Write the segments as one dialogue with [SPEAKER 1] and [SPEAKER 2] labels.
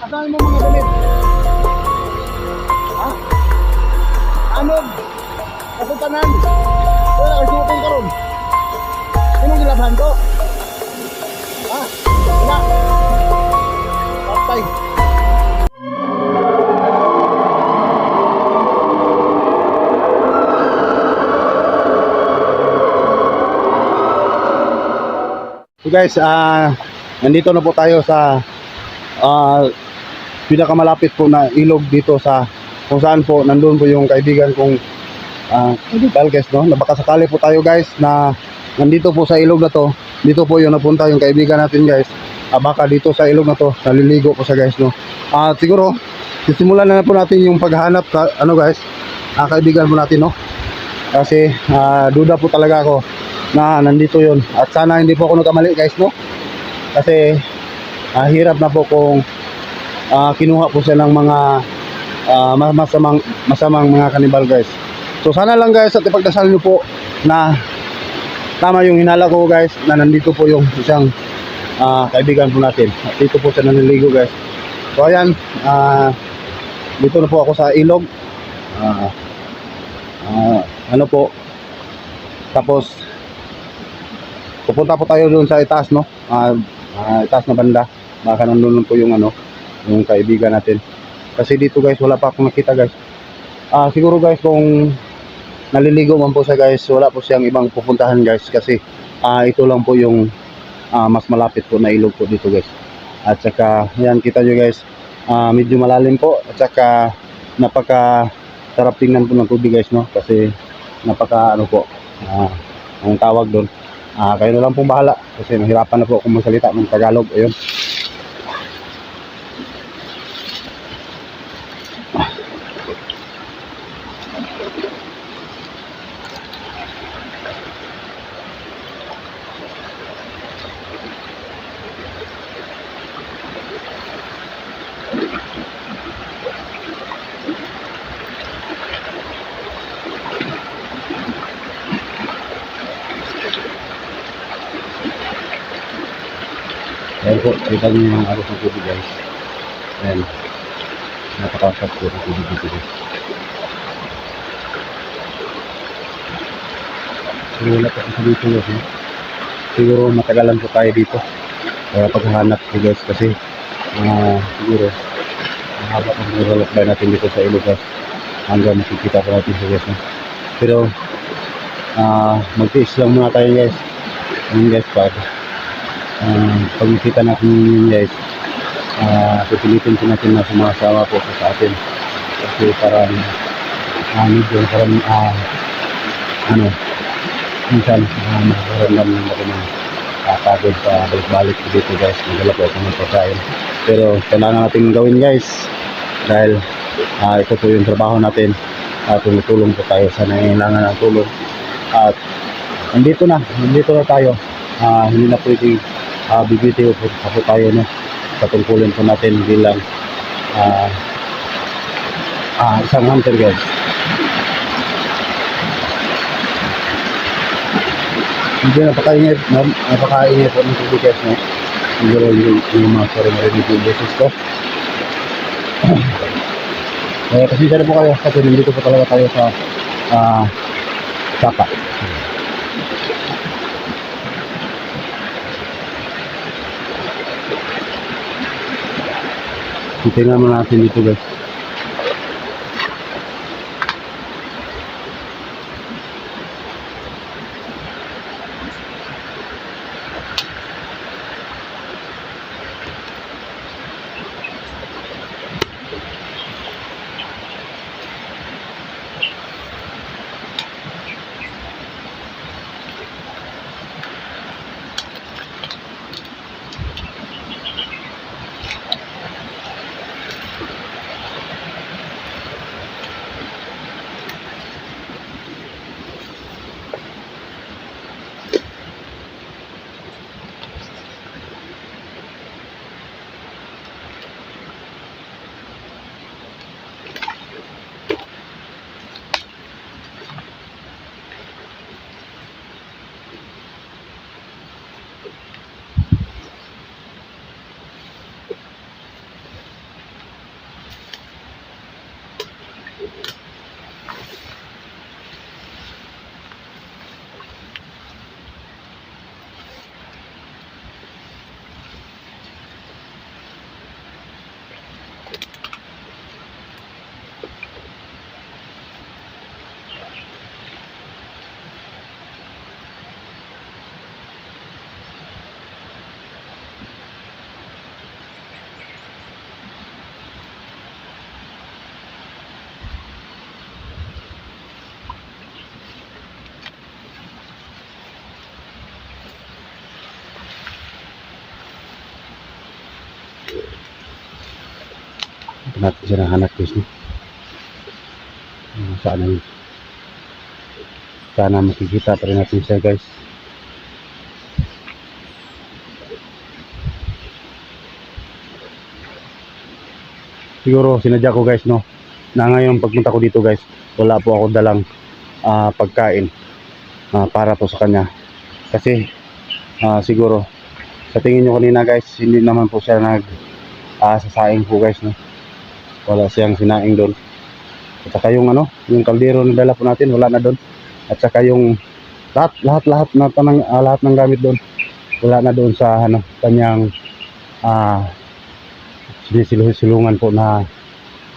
[SPEAKER 1] Asahan mo mga damit? Ha? Ano? Kaputanan? Wala ka shooting karon. Sino gilabahan ko? Ha? Wala. Patay. So guys, ah nandito na po tayo sa ah pinakamalapit po na ilog dito sa kung saan po nandun po yung kaibigan kong ah Valges no. Na baka sakali po tayo guys na nandito po sa ilog na to. Dito po yung napunta yung kaibigan natin guys. Ah, baka dito sa ilog na to, naliligo po siya guys no. Ah siguro sisimulan na, po natin yung paghahanap sa ano guys. Ah kaibigan po natin no. Kasi ah, duda po talaga ako na nandito yon at sana hindi po ako nagkamali guys no kasi ah, hirap na po kung ah, kinuha po siya ng mga mas- masamang masamang mga kanibal guys. So sana lang guys at ipagdasal niyo po na tama yung hinala ko guys na nandito po yung isang ah, kaibigan po natin. At dito po siya naniligo guys. So ayan ah, dito na po ako sa ilog. Ah, ah, ano po? Tapos pupunta po tayo doon sa itaas no? Ah ah, itaas na banda. Baka nandun po yung ano yung kaibigan natin. Kasi dito guys wala pa akong nakita guys. Ah siguro guys kung naliligo man po siya guys wala po siyang ibang pupuntahan guys kasi ah ito lang po yung ah, mas malapit po na ilog po dito guys. At saka yan kita nyo guys ah, medyo malalim po. At saka napaka sarap tingnan po ng tubig guys no? Kasi napaka ano po ah, ang tawag doon. Ah, kayo na lang pong bahala kasi nahirapan na po akong magsalita ng Tagalog. Ayun. Ayan po, kita niyo yung aros ng tubig guys. Ayan. Napakasap po ng tubig dito guys. Wala pa kasi dito guys. eh. Siguro matagalan po tayo dito. Kaya paghahanap po guys kasi ah, siguro mahaba pa siguro lakbay natin dito sa ilog guys. Hanggang makikita po natin siya guys. eh. Pero ah magtiis lang muna tayo guys. Ayun guys, pag uh, pag nakita natin yun guys, uh, pipilitin po natin na sumasawa po sa atin. Kasi parang uh, medyo parang uh, ano, minsan uh, makaramdam ng ako ng uh, pagod pa balik-balik dito guys. Magdala po ako ng pagkain. Pero kailangan natin gawin guys dahil uh, ito po yung trabaho natin. Uh, tumutulong po tayo sa nangailangan ng tulong. At nandito na, nandito na tayo. Ah, hindi na pwedeng uh, bibitiw po, po tayo no, sa tungkulin po natin bilang ah ah, isang hunter guys. Hindi napakaingay, na- napakaingay po ng tubig guys no. Siguro yung, yung mga sorry marinig yung boses ko. Eh, kasi na po kayo kasi nandito po talaga tayo sa ah Sapa. Tingnan mo natin dito guys. Natin siya nahanap guys no? Sana sana makikita pa rin natin siya guys. Siguro sinadya ko guys no? Na ngayon pagpunta ko dito guys wala po ako dalang ah, pagkain ah, para po sa kanya. Kasi ah, siguro sa tingin nyo kanina guys hindi naman po siya nag ah, sasaing po guys no wala siyang sinaing doon. At saka yung ano yung kaldero na dala po natin wala na doon. At saka yung lahat lahat lahat na tanang, ah, lahat ng gamit doon wala na doon sa ano kanyang ah sinisilungan po na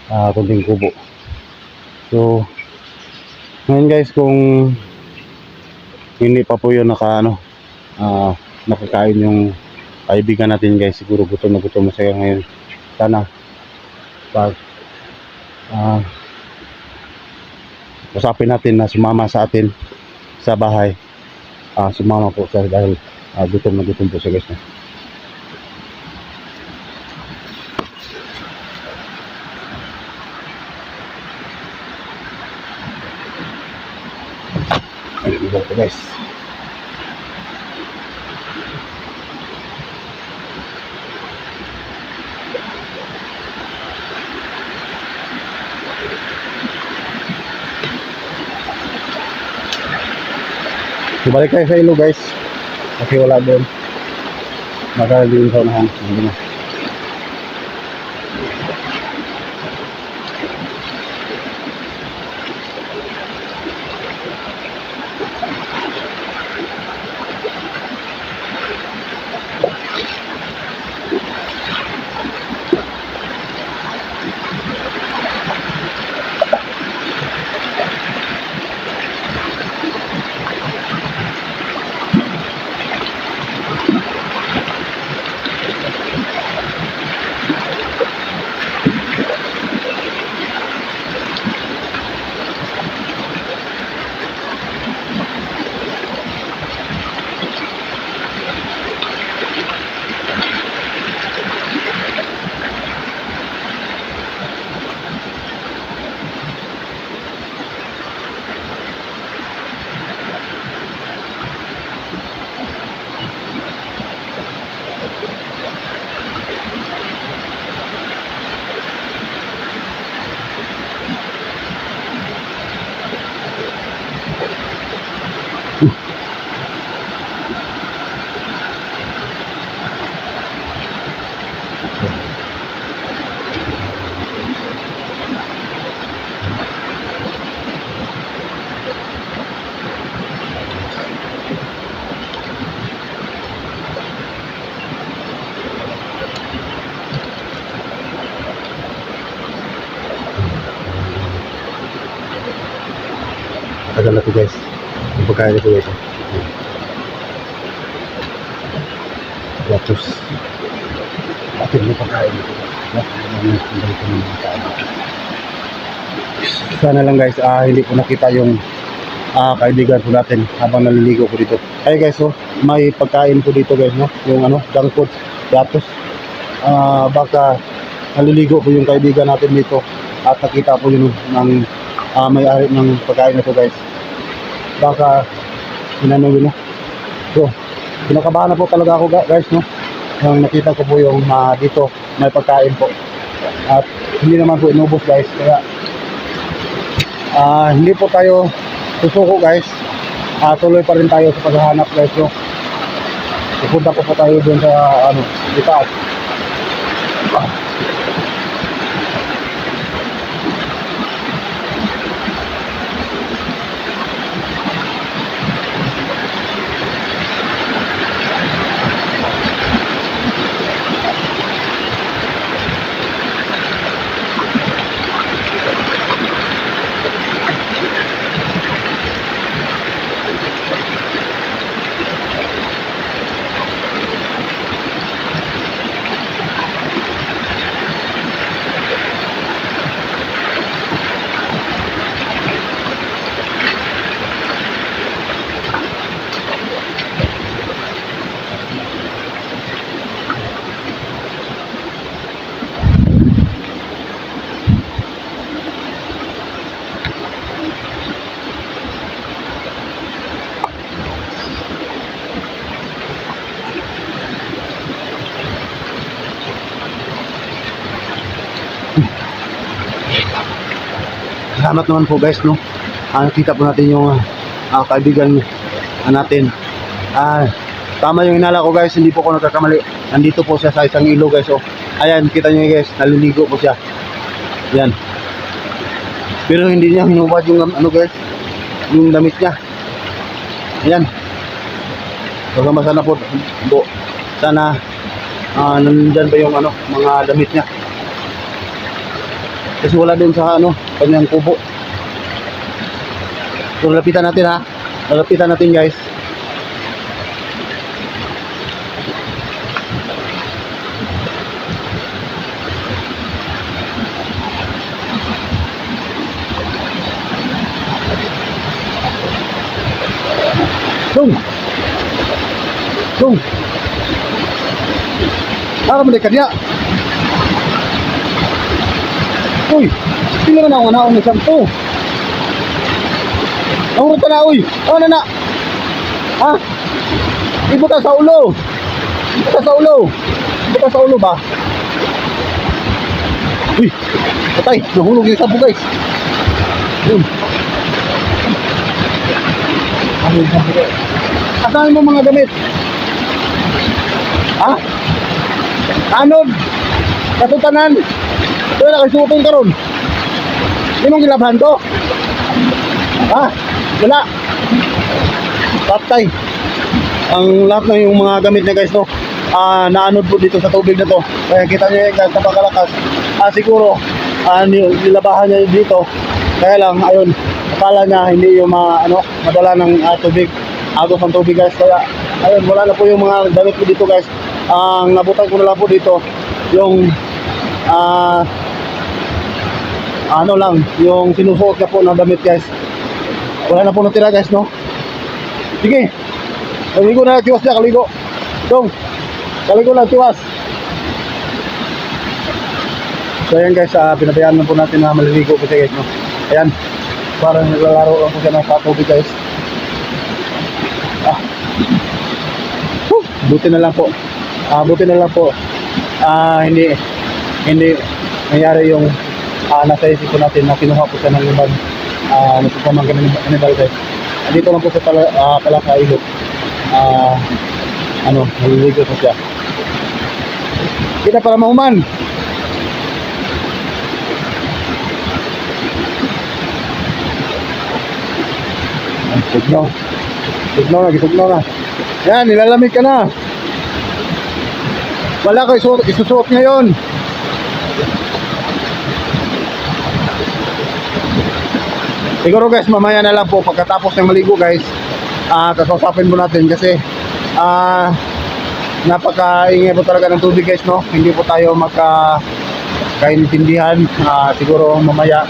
[SPEAKER 1] ah, kunting kubo. So ngayon guys kung hindi pa po yun naka ano ah, nakakain yung kaibigan natin guys siguro gutom na gutom na siya ngayon. Sana pag ah, usapin natin na sumama sa atin sa bahay. Ah, sumama po siya dahil ah, gutom na gutom po siya guys no? Ay, iba po guys Balik tayo sa ilo guys. Kasi wala doon. Magaling sa unahan. Hindi na. Tagal na to guys. Yung pagkain ito guys. Lapos. Atin mo pagkain ito. Sana lang guys, ah, hindi po nakita yung ah, kaibigan po natin habang naliligo po dito. Ay guys, oh, may pagkain po dito guys, no? Yung ano, junk food, lapos. Ah, baka naliligo po yung kaibigan natin dito at nakita po yun ng ah, may-ari ng pagkain na to guys. Baka inano yun no. So, kinakabahan na po talaga ako guys no. Nang nakita ko po yung ah, dito may pagkain po. At hindi naman po inubos guys kaya ah, hindi po tayo susuko guys. Ah, tuloy pa rin tayo sa paghahanap guys no. Pupunta po po tayo doon sa ano, itaas. Salamat naman po guys, no? Ah, nakita po natin yung ah, kaibigan ah, natin. Ah, tama yung inala ko guys, hindi po ako nagkakamali. Nandito po siya sa isang ilog guys. Oh. Ayan, kita niyo guys, naliligo po siya. Yan. Pero hindi niya hinubad yung ano guys, yung damit niya. Ayan. Baka sana po, po sana ah nandyan pa yung ano, mga damit niya. Kasi wala din sa ano, kanyang kubo. So, lapitan natin ha. Lalapitan natin guys. Dung! Dung! Para mo ka niya. Uy! Sino na ako na ako ng sampo? Nahurot ka na, uy! Ano na na? Ha? Ibuta sa ulo! Ibuta sa ulo! Ibuta sa ulo ba? Uy! Patay! Nahulog yung sampo guys! Yun! Ano yung sampo guys? Asahan mo mga gamit? Ha? Anod! Katutanan! Ito na, kaisutin ka ron. Hindi mong gilabhan to? Ha? Wala. Patay. Ang lahat na yung mga gamit niya guys, no? Ah, naanod po dito sa tubig na to. Kaya kita niyo yung guys, napakalakas. Ah, siguro, ah, nil- nilabahan niya dito. Kaya lang, ayun, akala niya hindi yung mga, ano, madala ng ah, tubig. Agos ng tubig guys. Kaya, ayun, wala na po yung mga damit ko dito guys. Ang nabutan ko na lang po dito, yung, ah, ano lang, yung sinusuot na po na damit guys. Wala na po natira guys, no? Sige. Kaligo na, tiwas na, kaligo. Dong. Kaligo na, tiwas. So ayan guys, ah, pinabayaan na po natin na maliligo po guys, no? Ayan. Parang naglalaro lang po siya ng sa tubig guys. Ah. Whew, buti na lang po. Ah, buti na lang po. Ah, hindi hindi nangyari yung ah, nasa isip po natin na kinuha po siya ng ibang ah, nagpapamang ganun kanibal guys. Andito lang po sa pala, ah, pala sa ilog. Ah, ano, naliligo po siya. Kita para mahuman. Tugnaw. Tugnaw na, gitugnaw na. Yan, nilalamig ka na. Wala ko isuot, isusuot ngayon. Siguro guys, mamaya na lang po pagkatapos ng maligo guys, ah kakausapin mo natin kasi ah napakaingay po talaga ng tubig guys, no? Hindi po tayo magka kaintindihan. Ah, siguro mamaya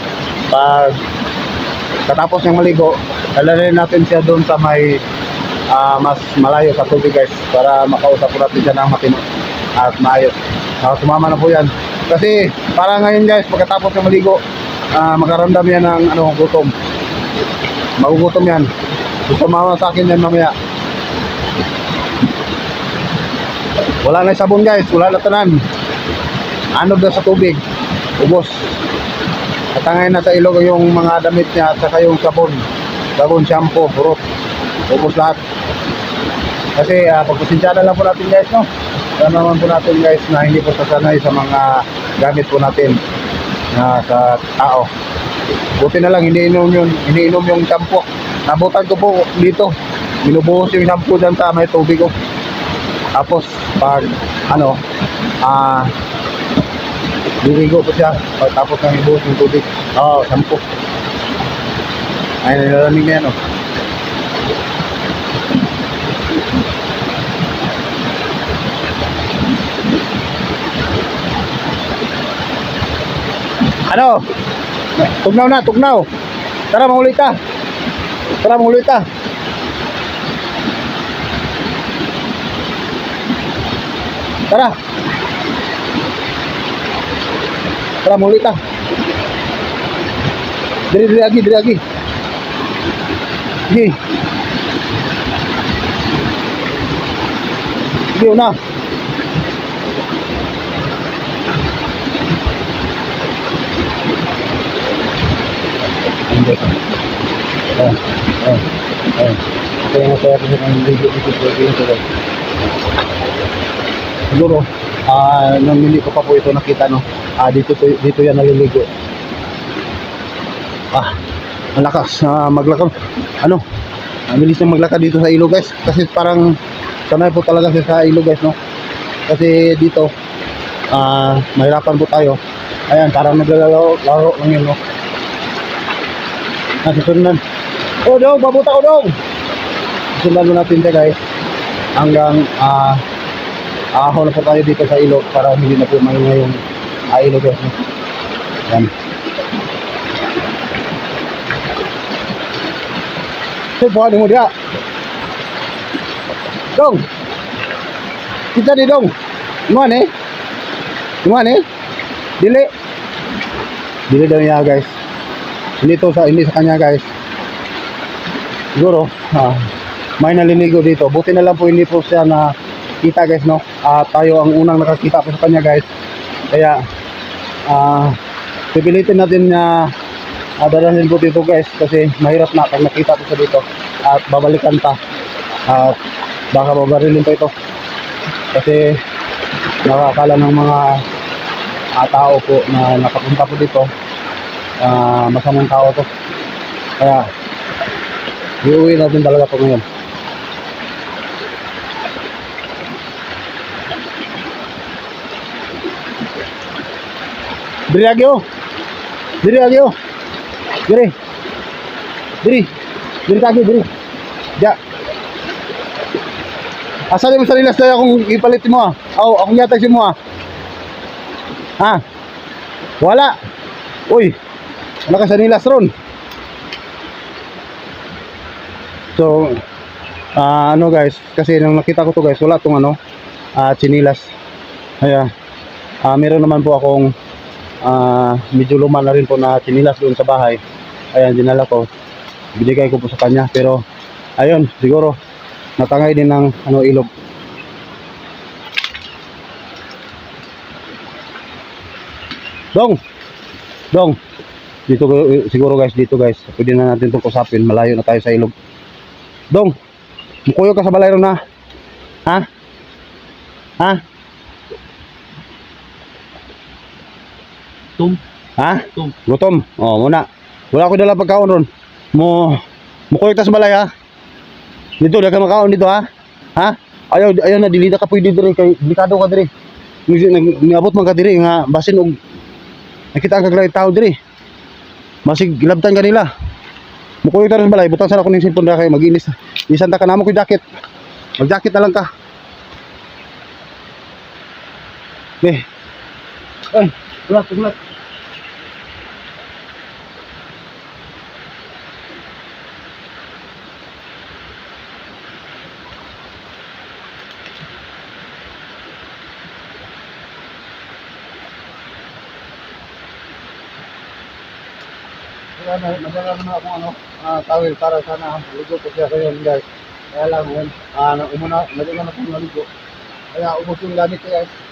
[SPEAKER 1] pag katapos ng maligo, dalhin natin siya doon sa may ah, mas malayo sa tubig guys para makausap po natin siya ng matino at maayos. Ah, sumama na po yan. Kasi para ngayon guys, pagkatapos ng maligo, ah, makaramdam yan ng ano, gutom. Magugutom yan. Gusto mama sa akin yan mamaya. Wala na sabon guys, wala na tanan. Ano na sa tubig. Ubos. At ngayon nasa ilog yung mga damit niya at saka yung sabon. Sabon, shampoo, burot. Ubos lahat. Kasi uh, pagpasinsyada lang po natin guys, no? Alam naman po natin guys na hindi po sasanay sa mga gamit po natin na sa tao. Buti na lang, hindi inom yun, iniinom yung shampoo. Nabutan ko po dito. Binubuhos yung shampoo dyan sa may tubig ko. Tapos, pag, ano, ah, Liligo po siya pagtapos ng ibuhos ng tubig. Oo, oh, sampo. Ay, nilalamig na yan, oh. Ano? Tugnaw na, tugnaw. Tara, mangulit ta. Tara, mangulit ta. Tara. Tara, muli ta. Diri, diri lagi, diri lagi. Sige. Sige, una. Ayan. Ayan. Kaya nga saya kasi ng video dito sa dito guys. Siguro, ah, hindi ko pa po ito nakita, no? Ah, dito, to- dito yan naliligo. Ah, ang ah, maglakad. Ano? Ang bilis niyang maglakad dito sa ilog guys. Kasi parang sanay po talaga sa ilog guys, no? Kasi dito, ah, mahirapan po tayo. Ayan, parang naglalaro laro lang yun, no? Ah, Oh, dong, babuta ko dong! Susundan mo natin siya guys. Hanggang, ah, Ahaw na po tayo dito sa ilog para hindi na po maingay yung ah, ilog guys. Yan. Buhanin mo diya. Dong! Kita di dong. Iman eh. Iman eh. Dili. Dili daw niya guys. Hindi to sa, hindi sa kanya guys. Siguro, ah, may naliligo dito. Buti na lang po hindi po siya na kita guys no. Ah, tayo ang unang nakakita po sa kanya guys. Kaya ah pipilitin natin na uh, dadalhin po dito guys kasi mahirap na pag nakita po siya dito at babalikan pa at baka mabarilin pa ito kasi nakakala ng mga ah, tao po na nakapunta po dito ah, masamang tao to kaya iuwi natin talaga po ngayon Diri lagi oh. Diri lagi oh. Diri. Diri. Diri lagi diri. Ja. Asa mo sa rilas tayo akong ipalit mo ah. Aw, akong yatag si mo ah. Ha? Wala. Uy. Wala ka sa nilas ron. So, ah, ano guys, kasi nung nakita ko to guys, wala tong ano, ah, chinilas. Kaya, ah, meron naman po akong ah medyo luma na rin po na chinilas doon sa bahay. Ayan, dinala ko. Binigay ko po sa kanya. Pero, ayun, siguro, natangay din ng ano, ilog. Dong! Dong! Dito eh, siguro guys, dito guys. Pwede na natin itong kusapin. Malayo na tayo sa ilog. Dong! Mukuyo ka sa balay ron ha? Ha? Ha?
[SPEAKER 2] Tum.
[SPEAKER 1] Ha?
[SPEAKER 2] Tum.
[SPEAKER 1] Gutom. Oh, muna. Wala ko dala pagkaon ron. Mo mukuy ta sa balay ha. Dito daga makaon dito ha. Ha? Ayaw ayaw na dili na ka pwede dire kay delikado ka. Nag niabot man ka dire nga basin og nakita ang kaglay tao dire. Masig labtan kanila. Mukuy ta rin sa balay, butang sana ko ning cellphone ra kay maginis. Isan ta ka namo ko jacket. Mag jacket na lang ka. Eh. Ay, ulat, ulat. Kaya na, nadala ko na akong ano, ah, towel para sana ligo ko siya ngayon guys. Kaya lang yun, ah, na, umuna, nadala na akong naligo. Kaya ubos yung ko guys.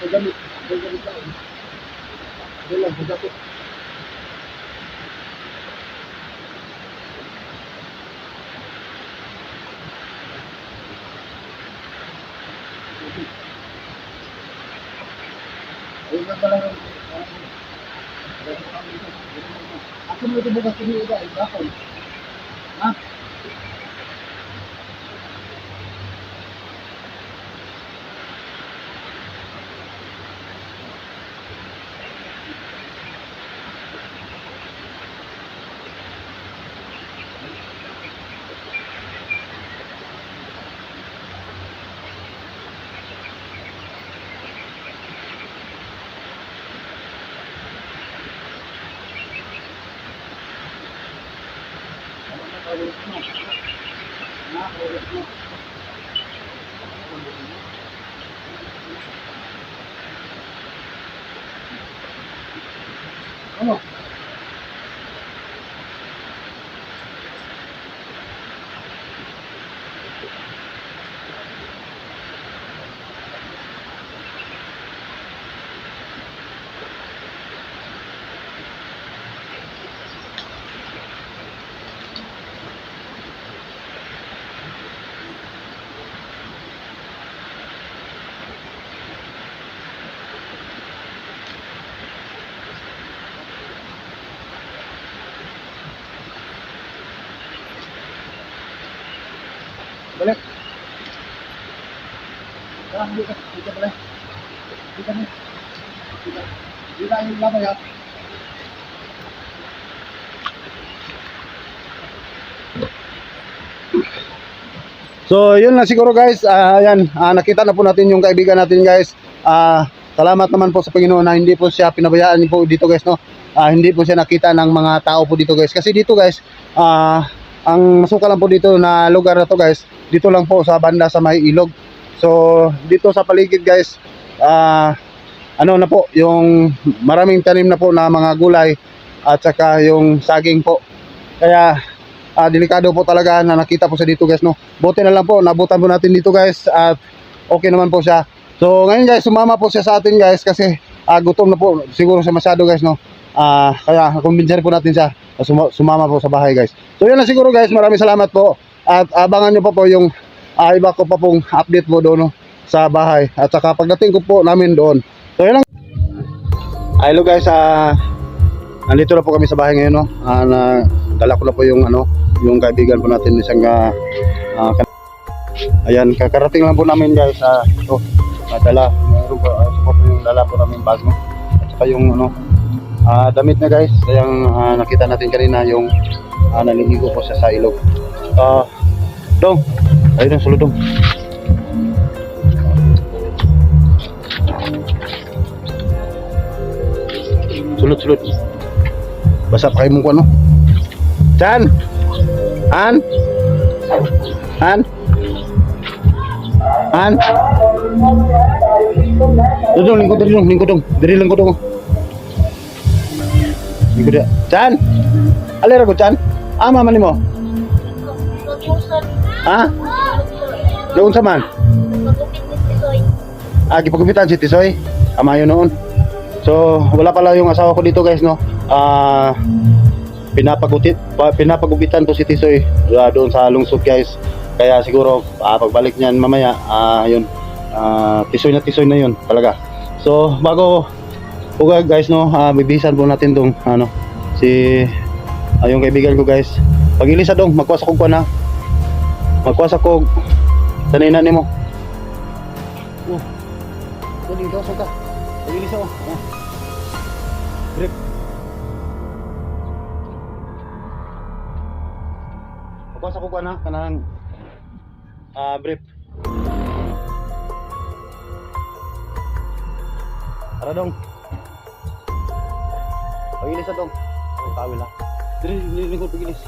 [SPEAKER 1] Ako gamit. Ako gamit lang. Dala, ako gamit. Ayun na pala rin. Ako mo ito bukas kini ida, bakon. Ha? ulit mo. Na, ulit mo. Balik. Ah, dito, dito balik. Dito na. Dito. Dito ang lamay ha. So, yun lang siguro guys. Ah, ayan, ah, nakita na po natin yung kaibigan natin guys. Ah, salamat naman po sa Panginoon na hindi po siya pinabayaan po dito guys, no. Ah, hindi po siya nakita ng mga tao po dito guys. Kasi dito guys, ah, ang masuka lang po dito na lugar na to guys, dito lang po sa banda sa may ilog. So, dito sa paligid guys, ah, ano na po, yung maraming tanim na po na mga gulay at saka yung saging po. Kaya ah, delikado po talaga na nakita po sa dito guys no. Buti na lang po, nabutan po natin dito guys at okay naman po siya. So ngayon guys, sumama po siya sa atin guys kasi ah, gutom na po siguro siya masyado guys no. Ah, kaya kumbinser po natin siya sumama po sa bahay guys. So yan na siguro guys, maraming salamat po at abangan nyo pa po yung ah, iba ko pa pong update po doon no, sa bahay at saka pagdating ko po namin doon. So yan lang. Hello guys, ah Nandito na po kami sa bahay ngayon, no. Ah, na dala ko na po yung ano, yung kaibigan po natin isang ah, kan- Ayan, kakarating lang po namin guys sa ito. Nadala, meron po, ah, ito po yung dala po namin bag, no. At saka yung ano, ah, damit na guys. Yung ah, nakita natin kanina yung ah, naliligo po siya sa ilog. Ah, dong. Ayun ang sulod dong. Sulod, sulod. Basa pa kayo mong ano? Chan! An? An? An? Dudong, lingkod, dudong, lingkod dong. Diri lingkod dong. Ya. Chan! Alera ko, Chan? Ama man mo? Ha? Doon sa man? Ah, gipagupitan si Tisoy. Ama yun noon. So, wala pala yung asawa ko dito guys, no? Ah, pinapagutit, pa, pinapagupitan to si Tisoy ah, doon sa lungsod guys. Kaya siguro ah, pagbalik niyan mamaya, ah, yun, ah, Tisoy na Tisoy na yun talaga. So, bago uga guys, no, ah, bibisan po natin tong ano, si ah, yung kaibigan ko guys. Pag-ilisa dong, magkuasa kog na. Magkuasa kog sanay na nimo. Oh. Dali, daw ka. Pag-ilisa oh. oh. Grip. Pagkuasa kog na kanang ah brief. Tara dong. Pag-ilisa dong. Ang tawil lang. Dili, dili, dili pag-ilis.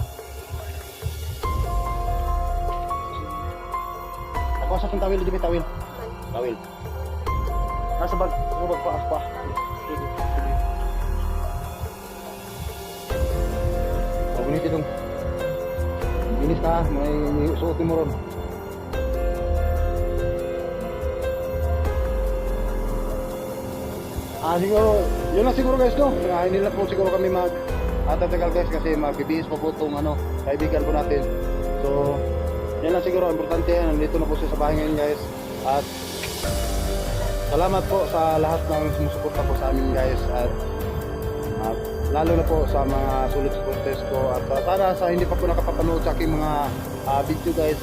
[SPEAKER 1] Ako sa tawil, di ba tawil? Tawil. Nasa bag, nasa bag pa, pa. Oh, gunit dong. Ginis ka, may, may suotin mo ron. Ah, siguro, yun lang siguro guys, no? Ah, hindi lang po siguro kami mag atatagal guys kasi magbibihis po po itong ano, kaibigan po natin. So, yan lang siguro, importante yan. Nandito na po siya sa bahay ngayon guys. At salamat po sa lahat ng sumusuporta po sa amin guys. At, at lalo na po sa mga sulit supporters ko. At uh, sana sa hindi pa po nakapapanood sa aking mga ah, video guys.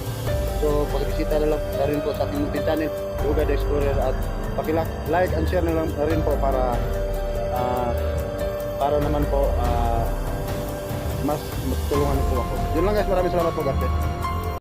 [SPEAKER 1] So, pagbisita na lang na rin po sa aking YouTube channel, Yoga the Explorer. At paki-like and share na lang na rin po para ah, para naman po ah, mas matulungan po ako. Yun lang guys, maraming salamat po, Garte.